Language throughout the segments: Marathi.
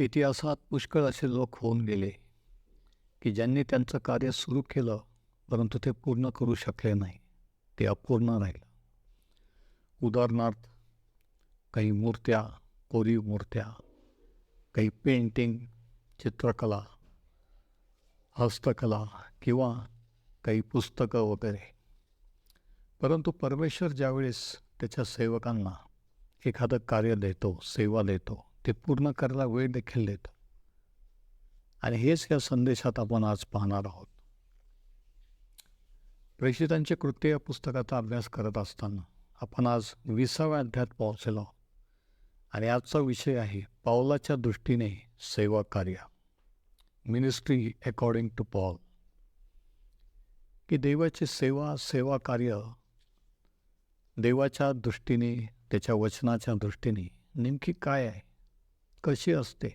इतिहासात पुष्कळ असे लोक होऊन गेले की ज्यांनी त्यांचं कार्य सुरू केलं परंतु ते पूर्ण करू शकले नाही. ते अपूर्ण राहिलं. उदाहरणार्थ काही मूर्त्या कोरीव मूर्त्या काही पेंटिंग चित्रकला हस्तकला किंवा काही पुस्तकं वगैरे. परंतु परमेश्वर ज्यावेळेस त्याच्या सेवकांना एखादं कार्य देतो सेवा देतो ते पूर्ण करायला वेळ देखील देतो. आणि हेच या संदेशात आपण आज पाहणार आहोत. प्रेषितांचे कृत्य या पुस्तकाचा अभ्यास करत असताना आपण आज विसाव्या अध्यात पोहोचलो. आहोत आणि आजचा विषय आहे पावलाच्या दृष्टीने सेवा कार्य. मिनिस्ट्री अकॉर्डिंग टू पॉल की देवाची सेवा सेवा कार्य देवाच्या दृष्टीने त्याच्या वचनाच्या दृष्टीने नेमकी काय आहे? कशी असते?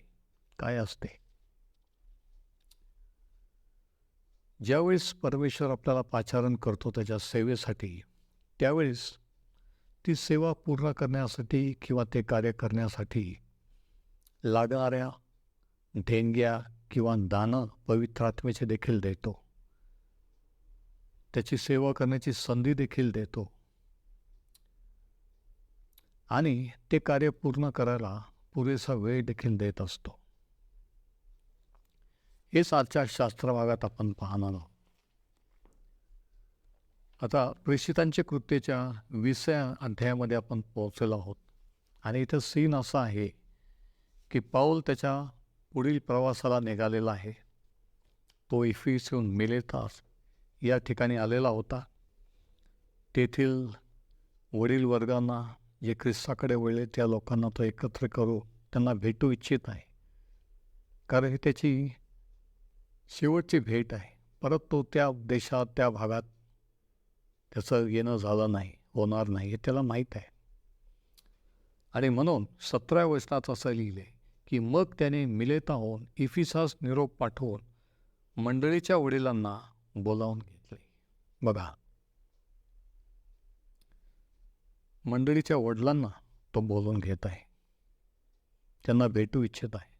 काय असते? ज्यावेळेस परमेश्वर आपल्याला पाचारण करतो त्याच्या सेवेसाठी त्यावेळेस ती सेवा पूर्ण करण्यासाठी किंवा ते कार्य करण्यासाठी लागणाऱ्या देणग्या किंवा दानं पवित्रात्मेचे देखील देतो. त्याची सेवा करण्याची संधी देखील देतो. आणि ते कार्य पूर्ण करायला पुरेसा वेळ देखील देत असतो. हेच आजच्या शास्त्रभागात आपण पाहणार आहोत. आता प्रेषितांच्या कृत्येच्या विसया अध्यायामध्ये आपण पोहोचलेलो आहोत. आणि इथं सीन असा आहे की पाऊल त्याच्या पुढील प्रवासाला निघालेला आहे. तो इफिसून मिलेतास या ठिकाणी आलेला होता. तेथील वडील वर्गांना जे ख्रिस्ताकडे वळले त्या लोकांना तो एकत्र करू त्यांना भेटू इच्छित आहे. कारण ही त्याची शेवटची भेट आहे. परत तो त्या देशात त्या भागात त्याचं येणं झालं नाही होणार नाही हे त्याला माहीत आहे. आणि म्हणून सतरा वचनात असं लिहिले की मग त्याने मिलेताहून इफिसास निरोप पाठवून मंडळीच्या वडिलांना बोलावून घेतले. बघा मंडळीच्या वडिलांना तो बोलून घेत आहे. त्यांना भेटू इच्छित आहे.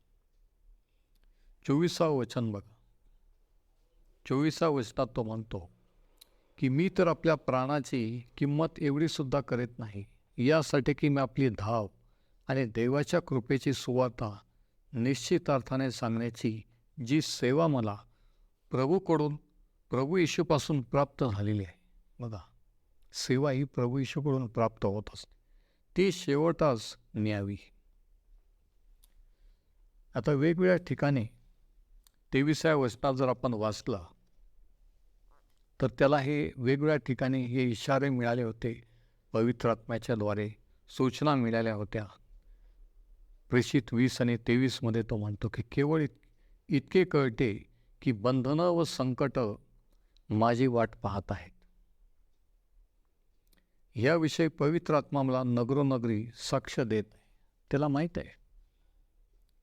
चोवीसावं वचन बघा. चोवीसा वचनात तो म्हणतो की मी तर आपल्या प्राणाची किंमत एवढीसुद्धा करीत नाही. यासाठी की मी आपली धाव आणि देवाच्या कृपेची सुवार्ता निश्चित अर्थाने सांगण्याची जी सेवा मला प्रभूकडून प्रभू येशूपासून प्राप्त झालेली आहे. बघा. सेवा ही प्रभू येशूकडून प्राप्त होत असते. ती शेवटास न्यावी. आता वेगवेगळ्या ठिकाणी तेविसाव्या वचनात जर आपण वाचला तर त्याला हे वेगवेगळ्या ठिकाणी हे इशारे मिळाले होते. पवित्र आत्म्याच्याद्वारे सूचना मिळाल्या होत्या. प्रेषित वीस आणि तेवीसमध्ये तो म्हणतो की केवळ इतके कळते की बंधनं व संकट माझी वाट पाहत आहेत. याविषयी पवित्र आत्मा मला नगरोनगरी साक्ष देत आहे त्याला माहीत आहे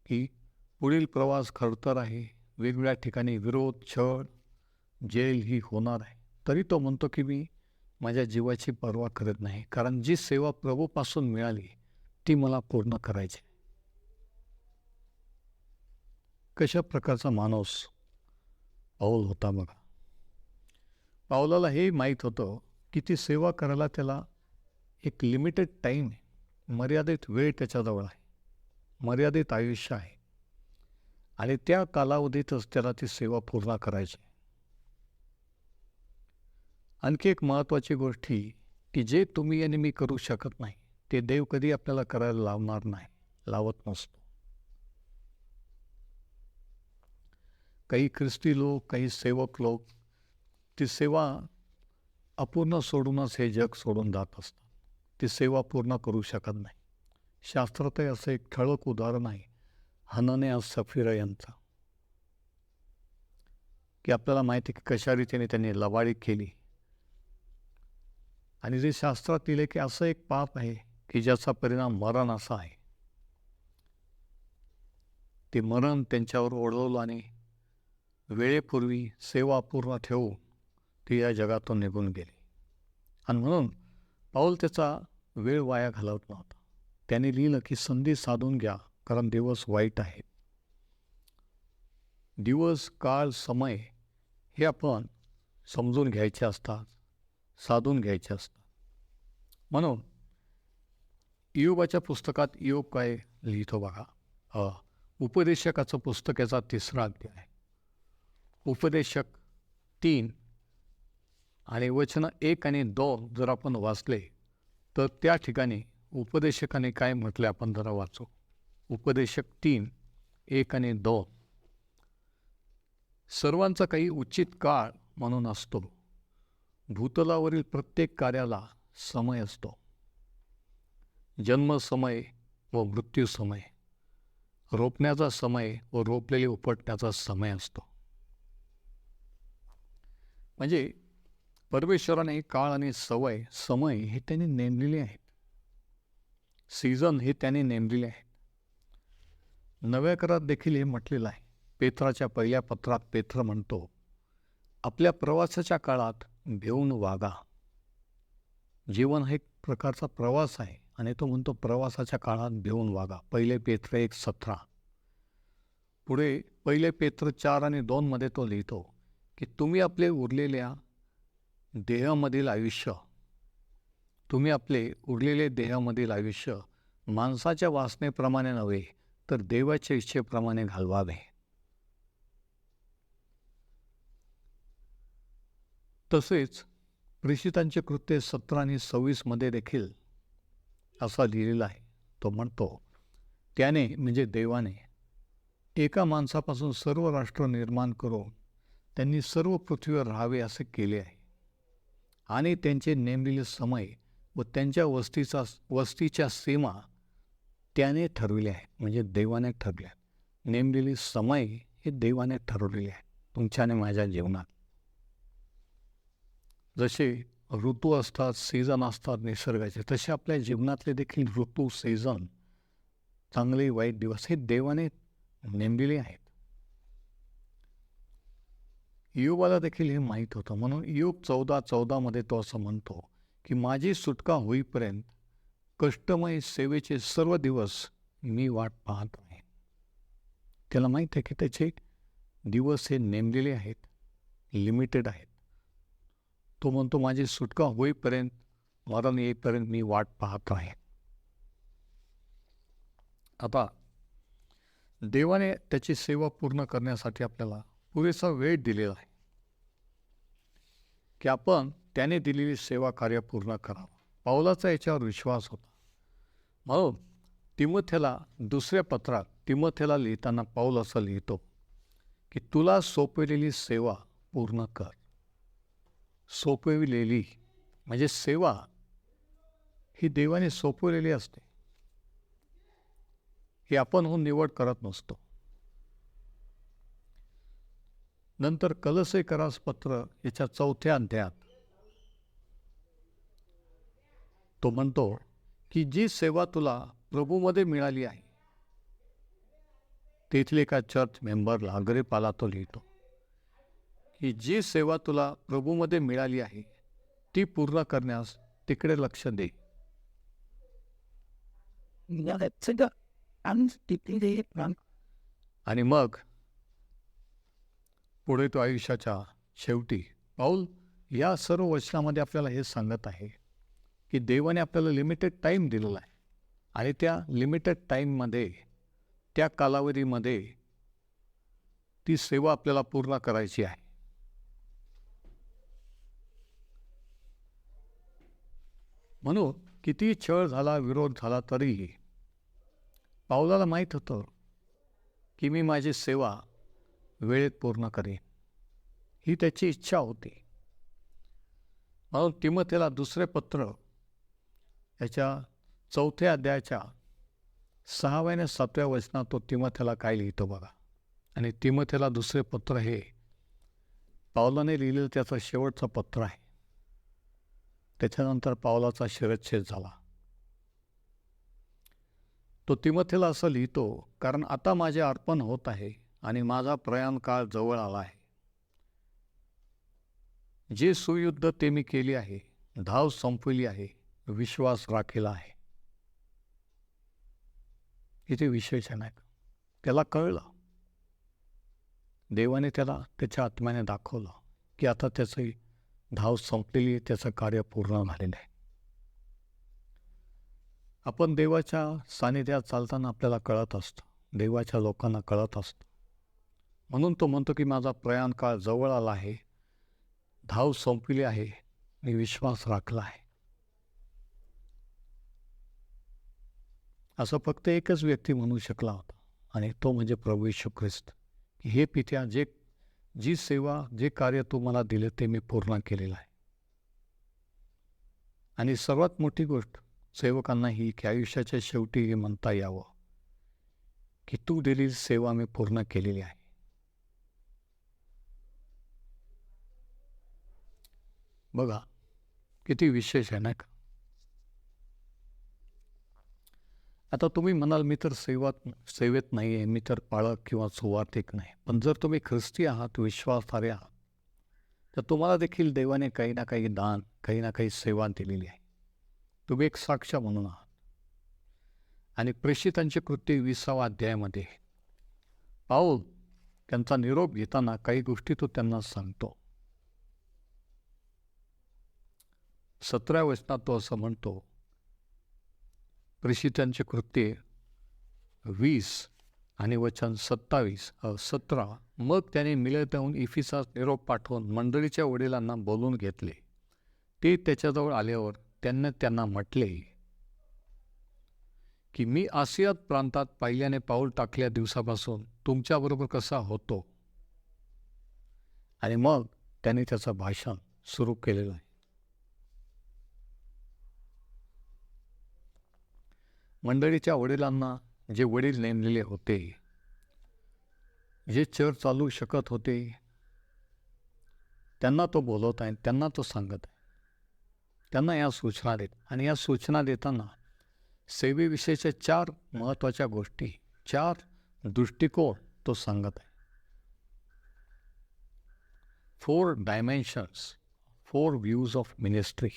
की पुढील प्रवास खडतर आहे. वेगवेगळ्या ठिकाणी विरोध छळ जेल ही होणार आहे. तरी तो म्हणतो की मी माझ्या जीवाची पर्वा करत नाही. कारण जी सेवा प्रभूपासून मिळाली ती मला पूर्ण करायची कशा प्रकारचा माणूस पाऊल होता बघा. पावलाला हे माहीत होतं की ती सेवा करायला त्याला एक लिमिटेड टाईम आहे मर्यादित वेळ त्याच्याजवळ आहे. मर्यादित आयुष्य आहे. आणि त्या कालावधीतच त्याला ती सेवा पूर्ण करायची. आणखी एक महत्त्वाची गोष्ट ही की जे तुम्ही आणि मी करू शकत नाही ते देव कधी आपल्याला करायला लावणार नाही लावत नसतो. काही ख्रिस्ती लोक काही सेवक लोक ती सेवा अपूर्ण सोडूनच हे जग सोडून जात असतात ती सेवा पूर्ण करू शकत नाही. शास्त्रातही असं एक ठळक उदाहरण आहे. हनने सफिरा यांचा. की आपल्याला माहिती की कशा रीतीने त्यांनी लवाळी केली. आणि जे शास्त्रात लिहिले की असं एक पाप आहे की ज्याचा परिणाम मरण असा आहे. ते मरण त्यांच्यावर ओढवलं आणि वेळेपूर्वी सेवा पूर्ण ठेवून ती या जगातून निघून गेली. आणि म्हणून पाऊल त्याचा वेळ वाया घालवत नव्हता. त्याने लिहिलं की संधी साधून घ्या कारण दिवस वाईट आहेत. दिवस काळ समय हे आपण समजून घ्यायचे असतात साधून घ्यायचे असतात. म्हणून इयोबाच्या पुस्तकात इयोब काय लिहितो बघा? अ, उपदेशकाचं पुस्तक याचा तिसरा अध्याय. आहे उपदेशक तीन आणि वचन एक आणि दोन जर आपण वाचले तर त्या ठिकाणी उपदेशकाने काय म्हटले आपण जरा वाचू. उपदेशक तीन एक आणि दोन. सर्वांचा काही उचित काळ म्हणून असतो. भूतलावरील प्रत्येक कार्याला समय असतो. जन्म समय व मृत्यू समय. रोपण्याचा समय व रोपलेले उपटण्याचा समय असतो. म्हणजे परमेश्वराने काळ आणि सवय समय हे त्यांनी नेमलेले आहेत. सीझन हे त्याने नेमलेले आहेत. नव्या करात देखील हे म्हटलेलं आहे. पेत्राच्या पहिल्या पत्रात पेत्र म्हणतो आपल्या प्रवासाच्या काळात घेऊन वागा. जीवन हा एक प्रकारचा प्रवास आहे आणि तो म्हणतो प्रवासाच्या काळात घेऊन वागा. पहिले पेत्र एक सतरा. पुढे पहिले पेत्र चार आणि दोनमध्ये तो लिहितो की तुम्ही आपले उरलेल्या देहामधील आयुष्य. तुम्ही आपले उरलेले देहामधील आयुष्य माणसाच्या वासनेप्रमाणे नव्हे तर देवाच्या इच्छेप्रमाणे घालवावे. तसेच प्रेषितांचे कृत्य सतरा आणि सव्वीसमध्ये देखील असा लिहिलेला आहे. तो म्हणतो त्याने म्हणजे देवाने एका माणसापासून सर्व राष्ट्र निर्माण करून त्यांनी सर्व पृथ्वीवर राहावे असे केले आहे. आणि त्यांचे नेमलेले समय व त्यांच्या वस्तीचा वस्तीच्या सीमा त्याने ठरविल्या आहे. म्हणजे देवाने ठरल्या नेमलेली समय हे देवाने ठरवलेले आहे. तुमच्या आणि माझ्या जीवनात. जसे ऋतू असतात सीझन असतात निसर्गाचे तसे आपल्या जीवनातले देखील ऋतू सीझन चांगले वाईट दिवस हे देवाने नेमलेले आहेत. युबाला देखील हे माहीत होतं. म्हणून युग चौदा चौदामध्ये तो असं म्हणतो की माझी सुटका होईपर्यंत कष्टमय सेवेचे सर्व दिवस मी वाट पाहत आहे. त्याला माहीत आहे की त्याचे दिवस हे नेमलेले आहेत लिमिटेड आहेत. तो म्हणतो माझी सुटका होईपर्यंत मरण येईपर्यंत मी वाट पाहत आहे. आता देवाने त्याची सेवा पूर्ण करण्यासाठी आपल्याला पुरेसा वेळ दिलेला आहे की आपण त्याने दिलेली सेवा कार्य पूर्ण करावं. पावलाचा याच्यावर विश्वास होता. म्हणून तिमथेला दुसऱ्या पत्रात तिमथेला लिहिताना पाऊल असं लिहितो की तुला सोपवलेली सेवा पूर्ण कर. सोपविलेली म्हणजे सेवा ही देवाने सोपवलेली असते. ही आपण होऊन निवड करत नसतो. नंतर कलसे करास पत्र याच्या चौथ्या अध्यायात. तो म्हणतो की जी सेवा तुला प्रभूमध्ये मिळाली आहे तेथील एका चर्च मेंबरला अग्रेपाला तो लिहितो की जी सेवा तुला प्रभूमध्ये मिळाली आहे ती पूर्ण करण्यास तिकडे लक्ष दे. आणि मग पुढे तो आयुष्याच्या शेवटी. पाऊल या सर्व वचनामध्ये आपल्याला हे सांगत आहे की देवाने आपल्याला लिमिटेड टाईम दिलेला आहे. आणि त्या लिमिटेड टाईममध्ये त्या कालावधीमध्ये ती सेवा आपल्याला पूर्ण करायची आहे. म्हणून किती छळ झाला विरोध झाला तरीही पावलाला माहीत होतं की मी माझी सेवा वेळेत पूर्ण करेन. ही त्याची इच्छा होती. म्हणून तिमथेला दुसरे पत्र याच्या चौथ्या अध्यायाच्या सहाव्या आणि सातव्या वचनात तो तिमथेला काय लिहितो बघा. आणि तिमथेला दुसरे पत्र हे पावलाने लिहिलेलं त्याचं शेवटचं पत्र आहे. त्याच्यानंतर पावलाचा शिरच्छेद झाला. तो तिमथेला असं लिहितो कारण आता माझे अर्पण होत आहे. आणि माझा प्रयाण काळ जवळ आला आहे. जे सुयुद्ध ते मी केली आहे धाव संपवली आहे विश्वास राखेला आहे. इथे विशेषण आहे त्याला कळलं. देवाने त्याला त्याच्या आत्म्याने दाखवलं की आता त्याचं धाव संपलेली आहे त्याचं कार्य पूर्ण झालेलं आहे. आपण देवाच्या सानिध्यात चालताना आपल्याला कळत असतं. देवाच्या लोकांना कळत असतं. म्हणून तो म्हणतो की माझा प्रयाण काळ जवळ आला आहे. धाव संपली आहे. मी विश्वास राखला आहे. असं फक्त एकच व्यक्ती म्हणू शकला होता. आणि तो म्हणजे प्रभू यशू ख्रिस्त. की हे पित्या जे जी सेवा जे कार्य तू मला दिले ते मी पूर्ण केलेलं आहे. आणि सर्वात मोठी गोष्ट सेवकांना ही की आयुष्याच्या शेवटी हे म्हणता यावं. की तू दिलेली सेवा मी पूर्ण केलेली आहे. बघा किती विशेष आहे ना का? आता तुम्ही म्हणाल मी तर सेवात सेवेत नाही आहे मी तर पाळक किंवा सुवार्थिक नाही. पण जर तुम्ही ख्रिस्ती आहात विश्वासार्हे आहात तर तुम्हाला देखील देवाने काही ना काही दान काही ना काही सेवा दिलेली आहे. तुम्ही एक साक्ष म्हणून आहात. आणि प्रेषितांचे कृत्य विसावा अध्यायामध्ये पाऊल त्यांचा निरोप घेताना काही गोष्टी तो त्यांना सांगतो. सतरा वचनात तो असं म्हणतो प्रेषितांचे कृत्ये वीस आणि वचन सत्तावीस सतरा. मग त्याने मिळत येऊन इफिसास निरोप पाठवून मंडळीच्या वडिलांना बोलून घेतले. ते त्याच्याजवळ आल्यावर त्यांना त्यांना म्हटले की मी आसियात प्रांतात पहिल्याने पाऊल टाकल्या दिवसापासून तुमच्याबरोबर कसा होतो? आणि मग त्याने त्याचं भाषण सुरू केलेलं आहे. मंडळीच्या वडिलांना जे वडील नेमलेले होते जे चर चालू शकत होते त्यांना तो बोलवत आहे त्यांना तो सांगत आहे. त्यांना या सूचना देत आणि या सूचना देताना सेवेविषयीच्या चार महत्त्वाच्या गोष्टी चार दृष्टिकोन तो सांगत आहे. Four dimensions four views of ministry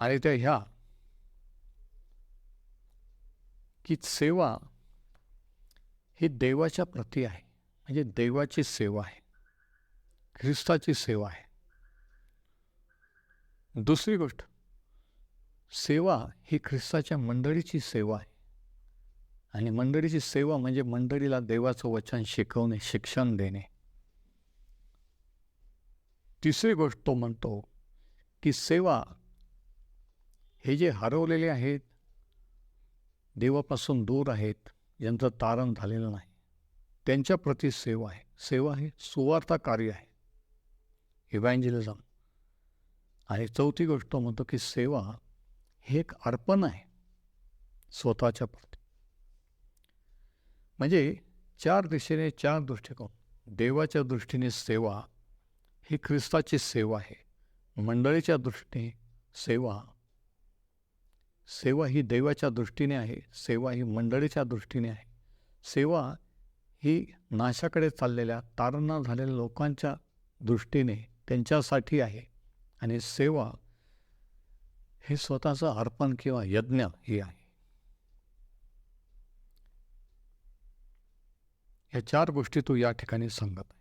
आणि त्या ह्या की सेवा ही देवाच्या प्रती आहे. म्हणजे देवाची सेवा आहे. ख्रिस्ताची सेवा आहे. दुसरी गोष्ट सेवा ही ख्रिस्ताच्या मंडळीची सेवा आहे. आणि मंडळीची सेवा म्हणजे मंडळीला देवाचं वचन शिकवणे शिक्षण देणे. तिसरी गोष्ट तो म्हणतो की सेवा हे जे हरवलेले आहेत देवापासून दूर आहेत यांचं तारण झालेलं नाही. त्यांच्या प्रति सेवा आहे. सेवा हे सुवार्ता कार्य आहे. इव्हॅन्जलिझम आणि चौथी गोष्ट म्हणतो की सेवा हे एक अर्पण आहे. स्वतःच्या प्रती. म्हणजे चार दिशेने चार दृष्टिकोन. देवाच्या दृष्टीने सेवा ही ख्रिस्ताची सेवा आहे. मंडळीच्या दृष्टीने सेवा सेवा ही देवाच्या दृष्टीने आहे सेवा ही मंडळीच्या दृष्टीने आहे. सेवा ही नाशाकडे चाललेल्या तारणा झालेल्या लोकांच्या दृष्टीने त्यांच्यासाठी आहे. आणि सेवा हे स्वतःचं अर्पण किंवा यज्ञ ही आहे. ह्या चार गोष्टी तू या ठिकाणी सांगत आहे.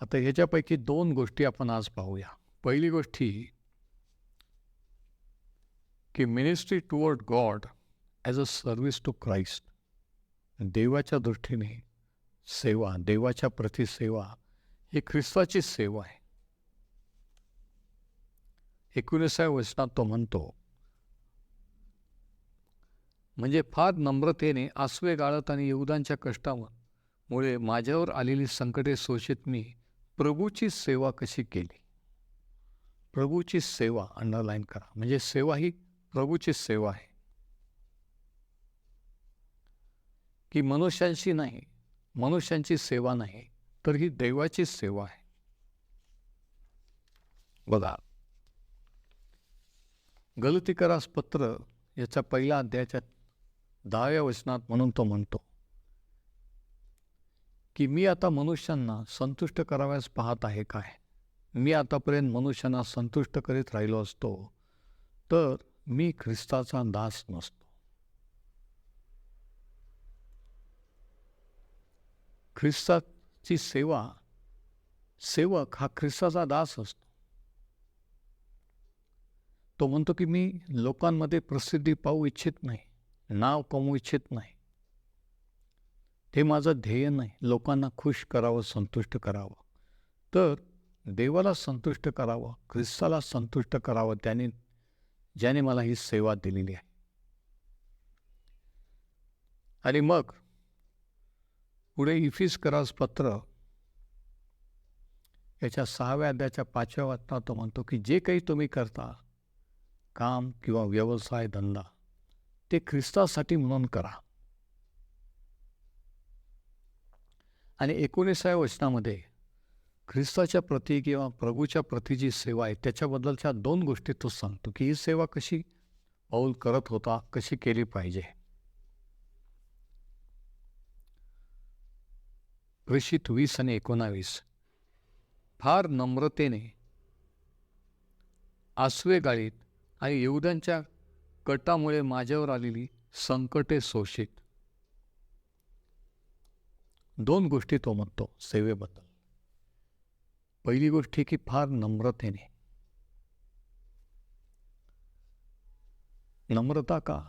आता ह्याच्यापैकी दोन गोष्टी आपण आज पाहूया. पहिली गोष्टी की ministry toward God as a service to Christ देवाच्या दृष्टीने सेवा देवाच्या प्रती सेवा ही ख्रिस्ताची सेवा आहे. एकोणीसाव्या वचनात तो म्हणतो म्हणजे फार नम्रतेने आसवे गाळत आणि योगदानच्या कष्टामुळे माझ्यावर आलेली संकटे सोशीत मी प्रभूची सेवा कशी केली? प्रभूची सेवा अंडरलाईन करा. म्हणजे सेवा ही प्रभूची सेवा आहे की मनुष्यांशी नाही मनुष्यांची सेवा नाही तर ही देवाची सेवा आहे बघा गलतीकरास पत्र याच्या पहिल्या अध्यायाच्या दहाव्या वचनात म्हणून तो म्हणतो की मी आता मनुष्यांना संतुष्ट कराव्यास पाहत आहे काय मी आतापर्यंत मनुष्यांना संतुष्ट करीत राहिलो असतो तर मी ख्रिस्ताचा दास नसतो. ख्रिस्ताची सेवा सेवक हा ख्रिस्ताचा दास असतो. तो म्हणतो की मी लोकांमध्ये प्रसिद्धी पाहू इच्छित नाही नाव कमवू इच्छित नाही. ते माझं ध्येय नाही लोकांना खुश करावं संतुष्ट करावं. तर देवाला संतुष्ट करावं ख्रिस्ताला संतुष्ट करावं त्याने ज्याने मला ही सेवा दिलेली आहे. आणि मग पुढे इफिस करास पत्र याच्या सहाव्या अध्याच्या पाचव्या वाचनात तो म्हणतो की जे काही तुम्ही करता काम किंवा व्यवसाय धंदा ते ख्रिस्तासाठी म्हणून करा. आणि एकोणीसाव्या वचनामध्ये ख्रिस्ताच्या प्रती किंवा प्रभूच्या प्रती जी सेवा आहे त्याच्याबद्दलच्या दोन गोष्टी तो सांगतो की ही सेवा कशी पाऊल करत होता कशी केली पाहिजे. प्रेषित वीस आणि एकोणावीस. फार नम्रतेने आसवे गाळीत आणि येऊद्यांच्या कटामुळे माझ्यावर आलेली संकटे शोषित. दोन गोष्टी तो म्हणतो सेवेबद्दल. पहिली गोष्ट की फार नम्रतेने. नम्रता का?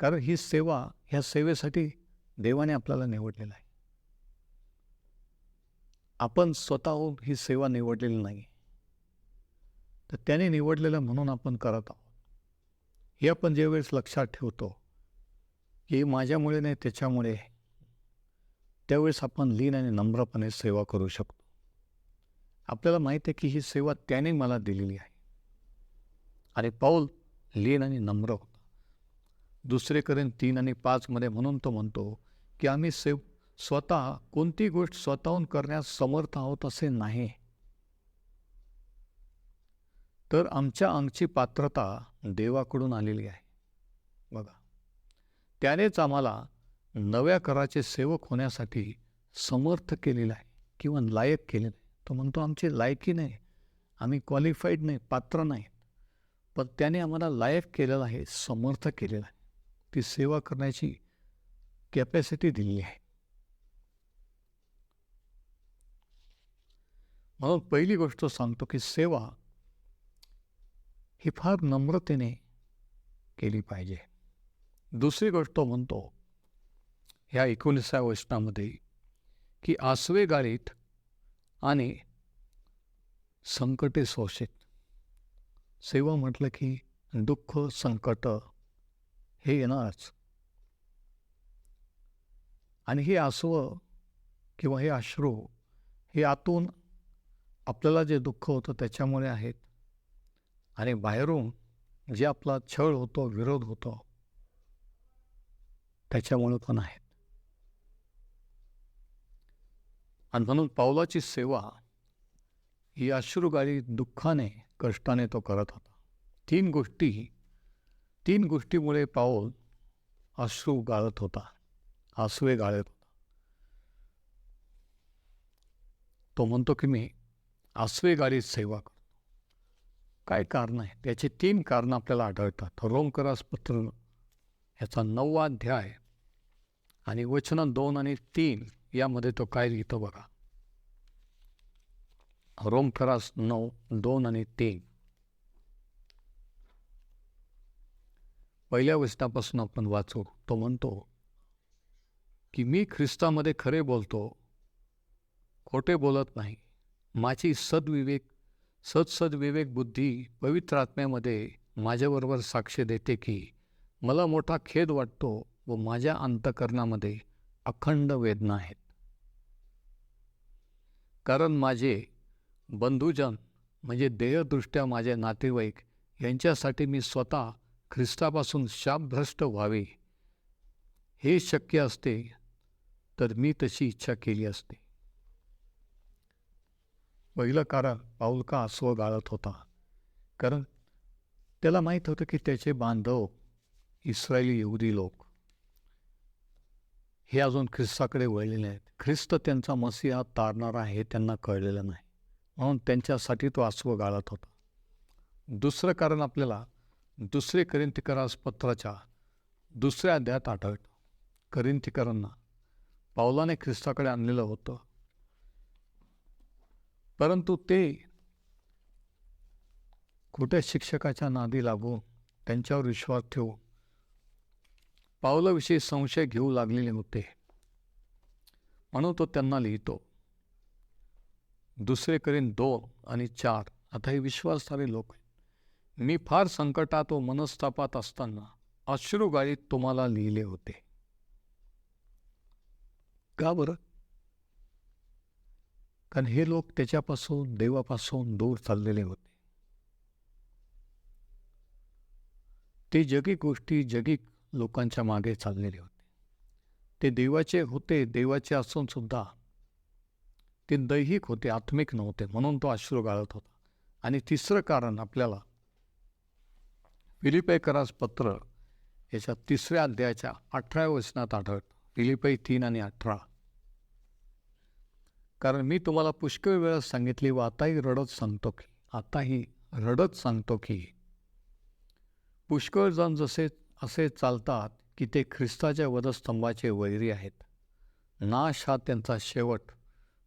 कारण ही सेवा ह्या सेवेसाठी देवाने आपल्याला निवडलेलं आहे. आपण स्वतःहून ही सेवा निवडलेली नाही. तर त्याने निवडलेलं म्हणून आपण करत आहोत. हे आपण ज्यावेळेस लक्षात ठेवतो की माझ्यामुळे नाही त्याच्यामुळे. त्यावेळेस आपण लीन आणि नम्रपणे सेवा करू शकतो. आपल्याला माहीत आहे की ही सेवा त्याने मला दिलेली आहे. आणि पाऊल लीन आणि नम्र होता. दुसरे करेन तीन आणि पाचमध्ये म्हणून तो म्हणतो की आम्ही सेव स्वतः कोणती गोष्ट स्वतःहून करण्यास समर्थ आहोत असे नाही. तर आमच्या अंगची पात्रता देवाकडून आलेली आहे. बघा. त्यानेच आम्हाला नव्या कराचे सेवक होण्यासाठी समर्थ केलेलं आहे किंवा लायक केलेलं आहे. तो म्हणतो आमची लायकी नाही. आम्ही क्वालिफाईड नाही पात्र नाही. पण त्याने आम्हाला लायक केलेलं आहे समर्थ केलेलं आहे. ती सेवा करण्याची कॅपॅसिटी दिलेली आहे. म्हणून पहिली गोष्ट सांगतो की सेवा ही फार नम्रतेने केली पाहिजे. दुसरी गोष्ट म्हणतो ह्या एकोणीसाव्या वचनामध्ये की आसवे गाळीत आणि संकटे शोषित. सेवा म्हटलं की दुःख संकट हे येणारच. आणि हे आसवं किंवा हे अश्रू हे आतून आपल्याला जे दुःख होतं त्याच्यामुळे आहेत. आणि बाहेरून जे आपला छळ होतो विरोध होतो त्याच्यामुळे पण आहेत. आणि म्हणून पावलाची सेवा ही अश्रुगाळी दुःखाने कष्टाने तो करत होता. तीन गोष्टी तीन गोष्टीमुळे पाऊल अश्रू गाळत होता आसवे गाळत होता. तो म्हणतो की मी आसवे गाडीत सेवा करतो. काय कारण आहे? त्याचे तीन कारणं आपल्याला आढळतात. रोमकरास पत्र ह्याचा नववा अध्याय आणि वचन दोन आणि तीन यामध्ये तो काय लिहितो बघा. रोमकरास नऊ दोन आणि तीन. पहिल्या वचनापासून आपण वाचू तो म्हणतो की मी ख्रिस्तामध्ये खरे बोलतो खोटे बोलत नाही. माझी सद्विवेक सदसद्विवेक बुद्धी पवित्र आत्म्यामध्ये माझ्याबरोबर साक्ष देते की मला मोठा खेद वाटतो व माझ्या अंतकरणामध्ये अखंड वेदना आहेत. कारण माझे बंधुजन म्हणजे देहदृष्ट्या माझे नातेवाईक यांच्यासाठी मी स्वतः ख्रिस्तापासून शापभ्रष्ट व्हावे. हे शक्य असते तर मी तशी इच्छा केली असते. पहिलं कारण पाऊल का अस्व गाळत होता. कारण त्याला माहीत होतं की त्याचे बांधव इस्रायली येऊदी लोक. हे अजून ख्रिस्ताकडे वळलेले आहेत ख्रिस्त त्यांचा मसीहा तारणारा आहे त्यांना कळलेलं नाही. म्हणून त्यांच्यासाठी तो अस्व गाळत होता. दुसरं कारण आपल्याला दुसरे करिंतिकरास पत्राच्या दुसऱ्या अध्यात आढळतं. करिंतिकरांना पावलाने ख्रिस्ताकडे आणलेलं होतं. परंतु ते खोट्या शिक्षकाच्या नादी लागून त्यांच्यावर विश्वास ठेवून पावलाविषयी संशय घेऊ लागलेले होते. म्हणून तो त्यांना लिहितो दुसरे करीन दोन आणि चार. आता हे विश्वासधारी लोक आहेत. मी फार संकटात व मनस्तापात असताना अश्रुगाळीत तुम्हाला लिहिले होते. का बरं? कारण हे लोक त्याच्यापासून देवापासून दूर चाललेले होते. ते जगिक गोष्टी जगिक लोकांच्या मागे चाललेले होते. ते देवाचे होते देवाचे असून सुद्धा ते दैहिक होते आत्मिक नव्हते म्हणून तो अश्रू गाळत होता. आणि तिसरं कारण आपल्याला फिलिपेकरास पत्र याच्या तिसऱ्या अध्यायाच्या अठराव्या वचनात आढळतं. फिलिपई तीन आणि अठरा. कारण मी तुम्हाला पुष्कळ वेळा सांगितली व आताही रडत सांगतो की आताही रडत सांगतो की पुष्कळ जण जसे असे चालतात की ते ख्रिस्ताच्या वधस्तंभाचे वैरी आहेत. नाश हा त्यांचा शेवट.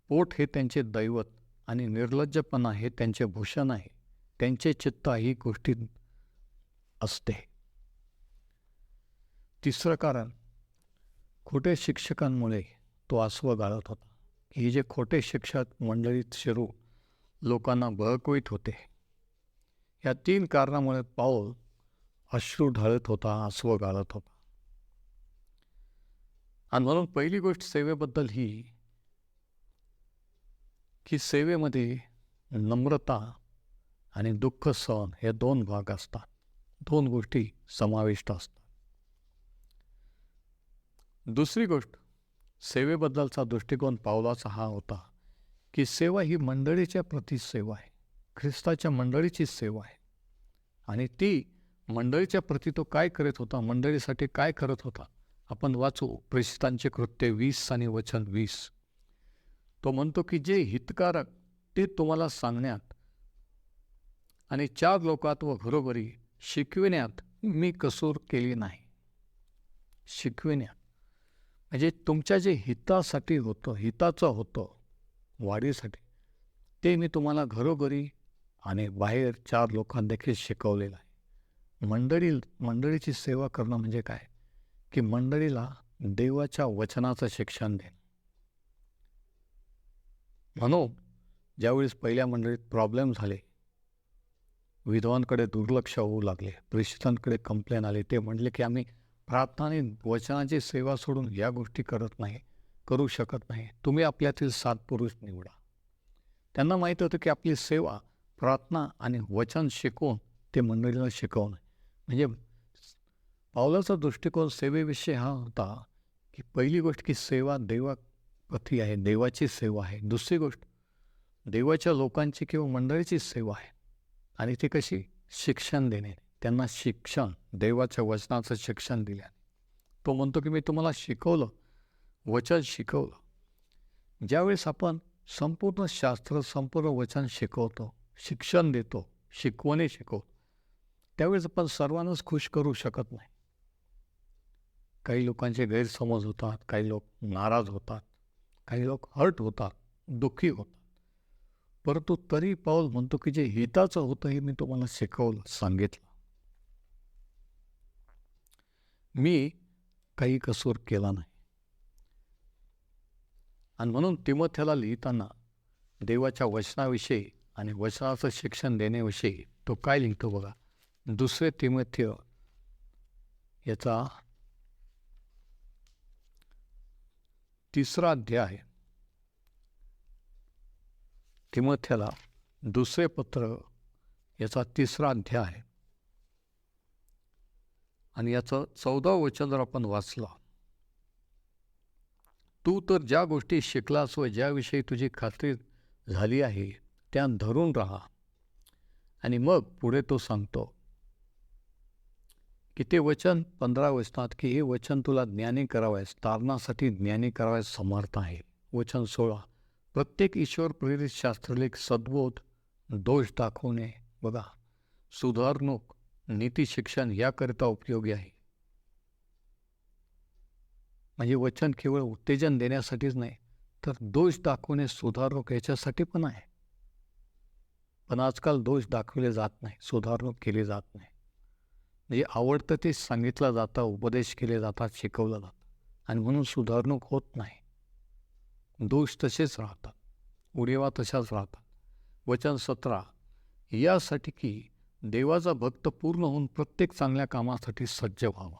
पोट हे त्यांचे दैवत आणि निर्लज्जपणा हे त्यांचे भूषण आहे. त्यांचे चित्त ही गोष्टीत असते. तिसरं कारण खोटे शिक्षकांमुळे तो आसव गाळत होता. हे जे खोटे शिक्षक मंडळीत शिरू लोकांना बळकवीत होते. या तीन कारणामुळे पाऊल अश्रू ढाळत होता आसव गाळत होता. आणि म्हणून पहिली गोष्ट सेवेबद्दल ही की सेवेमध्ये नम्रता आणि दुःख सहन हे दोन भाग असतात. दोन गोष्टी समाविष्ट असतात. दुसरी गोष्ट सेवेबद्दलचा दृष्टिकोन पावलाचा हा होता की सेवा ही मंडळीच्या प्रति सेवा आहे. ख्रिस्ताच्या मंडळीची सेवा आहे. आणि ती मंडळीच्या प्रती तो काय करत होता? मंडळीसाठी काय करत होता? आपण वाचू. प्रेषितांचे कृत्य वीस आणि वचन वीस. तो म्हणतो की जे हितकारक ते तुम्हाला सांगण्यात आणि चार लोकात व घरोघरी शिकविण्यात मी कसूर केली नाही. शिकविण्यात. म्हणजे तुमच्या जे हितासाठी होतं हिताचं होतं वाढीसाठी ते मी तुम्हाला घरोघरी आणि बाहेर चार लोकांदेखील शिकवलेलं आहे. मंडळी मंडळीची सेवा करणं म्हणजे काय? की मंडळीला देवाच्या वचनाचं शिक्षण देणं. म्हणून ज्यावेळेस पहिल्या मंडळीत प्रॉब्लेम झाले विधवांकडे दुर्लक्ष होऊ लागले प्रेषितांकडे कंप्लेन आले ते म्हणले की आम्ही प्रार्थनाने वचनाची सेवा सोडून या गोष्टी करत नाही करू शकत नाही. तुम्ही आपल्यातील सात पुरुष निवडा. त्यांना माहीत होतं की आपली सेवा प्रार्थना आणि वचन शिकवून ते मंडळीला शिकवणं म्हणजे पावलाचा दृष्टिकोन सेवेविषयी हा होता की पहिली गोष्ट की सेवा देवापथी आहे देवाची सेवा आहे. दुसरी गोष्ट देवाच्या लोकांची किंवा मंडळीची सेवा आहे. आणि ती कशी? शिक्षण देणे. त्यांना शिक्षण देवाच्या वचनाचं शिक्षण दिल्याने. तो म्हणतो की मी तुम्हाला शिकवलं वचन शिकवलं. ज्यावेळेस आपण संपूर्ण शास्त्र संपूर्ण वचन शिकवतो शिक्षण देतो शिकवणे शिकवतो त्यावेळेस आपण सर्वांनाच खुश करू शकत नाही. काही लोकांचे गैरसमज होतात काही लोक नाराज होतात काही लोक हर्ट होतात दुःखी होतात. परंतु तरी पाऊल म्हणतो की जे हिताचं होतं हे मी तुम्हाला शिकवलं सांगितलं. मी काही कसूर केला नाही. आणि म्हणून तिमथ्याला लिहिताना देवाच्या वचनाविषयी आणि वचनाचं शिक्षण देण्याविषयी तो काय लिहितो बघा? दुसरे तिमथ्य याचा तिसरा अध्याय. तिमथ्याला दुसरे पत्र याचा तिसरा अध्याय. आणि याचं चौदा वचन जर आपण वाचलं तू तर ज्या गोष्टी शिकलास व ज्याविषयी तुझी खात्री झाली आहे त्या धरून राहा. आणि मग पुढे तो सांगतो की ते वचन पंधरा वचनात की हे वचन तुला ज्ञानी करावयास तारणासाठी ज्ञानी करावयास समर्थ आहे. वचन सोळा. प्रत्येक ईश्वर प्रेरित शास्त्रलेख सद्बोध दोष दाखवणे. बघा. सुधारणूक नीती शिक्षण याकरिता उपयोगी आहे. म्हणजे वचन केवळ उत्तेजन देण्यासाठीच नाही तर दोष दाखवणे सुधारणूक याच्यासाठी पण आहे. पण आजकाल दोष दाखवले जात नाही सुधारणूक केली जात नाही. म्हणजे आवडतं ते सांगितलं जातं उपदेश केले जातात शिकवलं जातं. आणि म्हणून सुधारणूक होत नाही. दोष तसेच राहतात. उणीवा तशाच राहतात. वचन सतरा यासाठी की देवाचा भक्त पूर्ण होऊन प्रत्येक चांगल्या कामासाठी सज्ज व्हावा.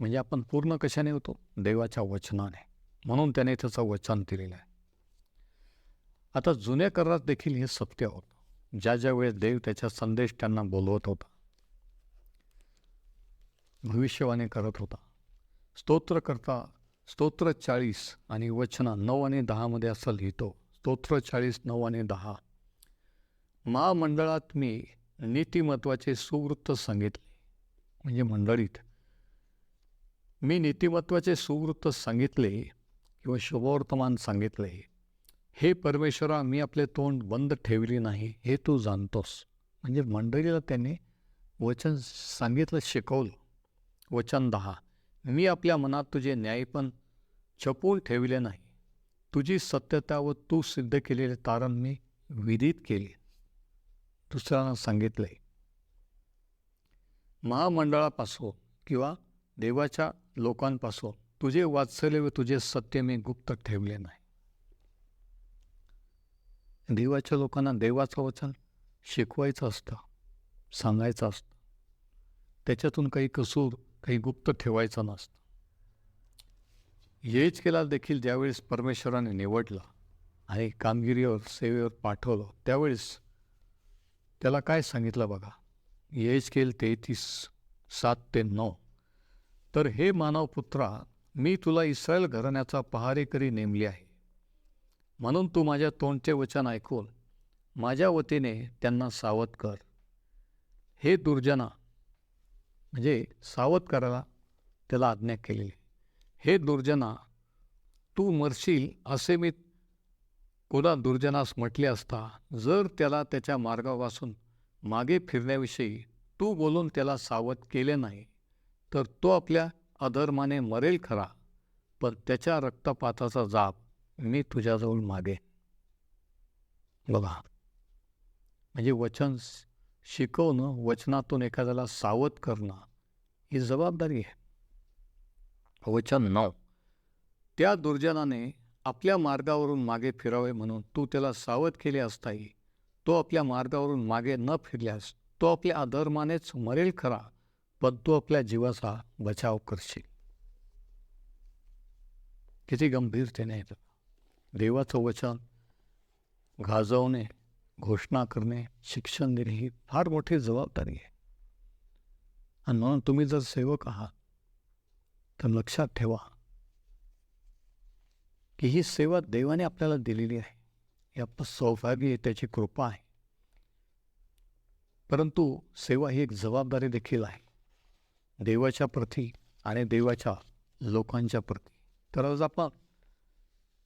म्हणजे आपण पूर्ण कशाने होतो? देवाच्या वचनाने. म्हणून त्याने त्याचं वचन दिलेलं आहे. आता जुन्या करारात देखील हे सत्य होतं. ज्या ज्या वेळेस देव त्याचा संदेश त्यांना बोलवत होता भविष्यवाणी करत होता. स्तोत्र करता स्तोत्र चाळीस आणि वचना नऊ आणि दहामध्ये असं लिहितो. स्तोत्र चाळीस नऊ आणि दहा. महामंडळात मी नीतिमत्वाचे सुवृत्त सांगितले. म्हणजे मंडळीत. मी नीतिमत्वाचे सुवृत्त सांगितले किंवा शुभवर्तमान सांगितले. हे परमेश्वरा मी आपले तोंड बंद ठेवली नाही हे तू जाणतोस. म्हणजे मंडळीला त्याने वचन सांगितलं शिकवलं. वचन दहा. मी आपल्या मनात तुझे न्यायपण छपून ठेवले नाही. तुझी सत्यता व तू सिद्ध केलेले तारण मी विदित केले. दुसऱ्यांना सांगितले महामंडळापासून किंवा देवाच्या लोकांपासून तुझे वात्सल्य व तुझे सत्य मी गुप्त ठेवले नाही. देवाच्या लोकांना देवाचं वचन शिकवायचं असतं सांगायचं असतं. त्याच्यातून काही कसूर काही गुप्त ठेवायचं नसतं. येच केला देखील ज्यावेळेस परमेश्वराने निवडला आणि कामगिरीवर सेवेवर पाठवलं त्यावेळेस त्याला काय सांगितलं बघा? येच केल तेहतीस सात ते नऊ. तर हे मानवपुत्रा मी तुला इस्रायल घराण्याचा पहारेकरी नेमली आहे. म्हणून तू माझ्या तोंडचे वचन ऐकून माझ्या वतीने त्यांना सावध कर. हे दुर्जना म्हणजे सावध करायला त्याला आज्ञा केलेली. हे दुर्जना तू मरशील असे मी कोणा दुर्जनास म्हटले असता जर त्याला त्याच्या मार्गापासून मागे फिरण्याविषयी तू बोलून त्याला सावध केले नाही तर तो आपल्या अधर्माने मरेल खरा पण त्याच्या रक्तपाताचा जाप मी तुझ्याजवळ मागे बघा. म्हणजे वचन शिकवणं वचनातून एखाद्याला सावध करणं ही जबाबदारी आहे. वचन नऊ त्या दुर्जनाने आपल्या मार्गावरून मागे फिरावे म्हणून तू त्याला सावध केले असताही तो आपल्या मार्गावरून मागे न फिरल्यास तो आपल्या अधर्मानेच मरेल खरा पण तू आपल्या जीवाचा बचाव करशील. किती गंभीरतेने येतं देवाचं वचन गाजवणे घोषणा करणे शिक्षण देणे ही फार मोठी जबाबदारी आहे. आणि म्हणून तुम्ही जर सेवक आहात तर लक्षात ठेवा की ही सेवा देवाने आपल्याला दिलेली आहे. हे आपलं सौभाग्य आहे त्याची कृपा आहे. परंतु सेवा ही एक जबाबदारी देखील आहे. देवाच्या प्रती आणि देवाच्या लोकांच्या प्रती. तर आज आपण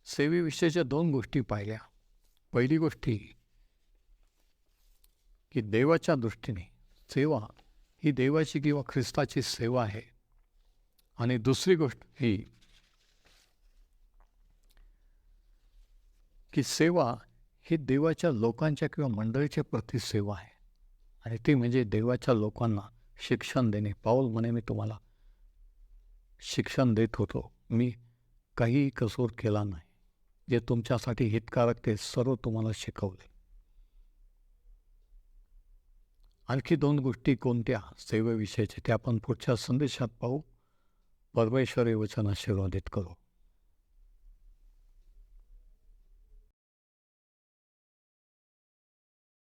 सेवेविषयीच्या दोन गोष्टी पाहिल्या. पहिली गोष्टी की देवाच्या दृष्टीने सेवा ही देवाची किंवा ख्रिस्ताची सेवा आहे. आणि दुसरी गोष्ट ही की सेवा ही देवाच्या लोकांच्या किंवा मंडळीच्या प्रती सेवा आहे. आणि ती म्हणजे देवाच्या लोकांना शिक्षण देणे. पाऊल म्हणे मी तुम्हाला शिक्षण देत होतो. मी काही कसूर केला नाही. जे तुमच्यासाठी हितकारक ते सर्व तुम्हाला शिकवले. आणखी दोन गोष्टी कोणत्या सेवेविषयीच्या त्या आपण पुढच्या संदेशात पाहू. परमेश्वरी वचन आशीर्वादित करू.